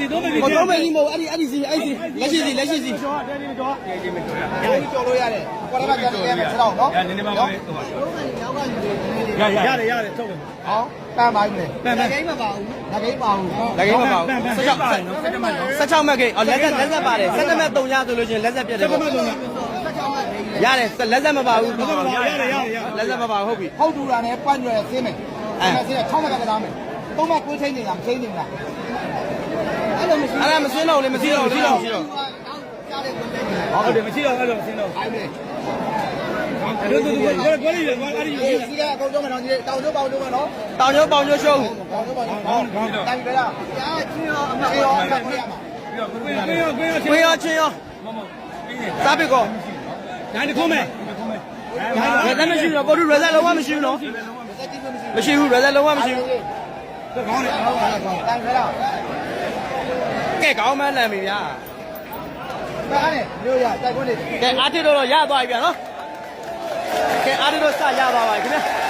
ဒီတော့မပြီးမတော့မယ်ကြီးမဟုတ်အဲ့ဒီအဲ့ဒီစီအဲ့ဒီလက်ရှိစီလက်ရှိစီကျော်တယ်ဒီတော့ကျော်လို့ရတယ်ကွာလာကန်ရမယ်ခြေတော့နော်ရနည်းနည်းပါပါဟိုပါရရရတယ်ရတယ်ထုတ်တယ်ဟောတန်ပါပြီလေပန်ပန်လက်ကိန်းမပါဘူးလက်ကိန်းပါဘူးလက်ကိန်းမပါဘူး16 16မှတ်ကိန်းအော်လက်ဆက်လက်ဆက်ပါတယ်17မှတ်3ရဆိုလို့ချင်းလက်ဆက်ပြတ်တယ်ပေါ့ရတယ်လက်ဆက်မပါဘူးရတယ်ရတယ်ရလက်ဆက်မပါဟုတ်ပြီဟုတ်တူတာနဲ့ပွန့်ရွယ်ဆင်းမယ်အဲဆင်းတယ်6မှတ်ကစားမယ် သုံးမှတ်ကိုချင်းနေတာမချင်းနေတာအဲ့လိုမရှိအဲ့ဒါမစင်းတော့လေမစင်းတော့မရှိတော့မရှိတော့ဟုတ်တယ်မရှိတော့အဲ့လိုဆင်းတော့အဲ့ဒီတို့တို့တို့ကိုကိုလေးလေအဲ့ဒီဒီစီကအကုန်လုံးမနော်ဒီတောင်ကျိုးပေါင်ကျိုးမနော်တောင်ကျိုးပေါင်ကျိုးရှုံးပေါင်ကျိုးပေါင်ကျိုးဟောဟောတိုင်ပဲလားအာချင်းရောအမရောအမခွေးရမှာပြီးတော့ကိုရောကိုရောခွေးရောချင်းရောစားပြီကောဒါတခုမဲ့ရသက်မရှိဘူးနော်ပေါ်တူရသက်လုံးဝမရှိဘူးနော်မရှိဘူးရသက်လုံးဝမရှိဘူး ကောင်းတယ်တိုင်ပဲလားကဲကောင်းမှန်းလန်ပြီဗျာဘာနဲ့မျိုးရတိုက်ခွန်းနေကဲအားတစ်တော့ရသွားပြီဗျာနော်ကဲအားတစ်တော့စရသွားပါပြီခင်ဗျာ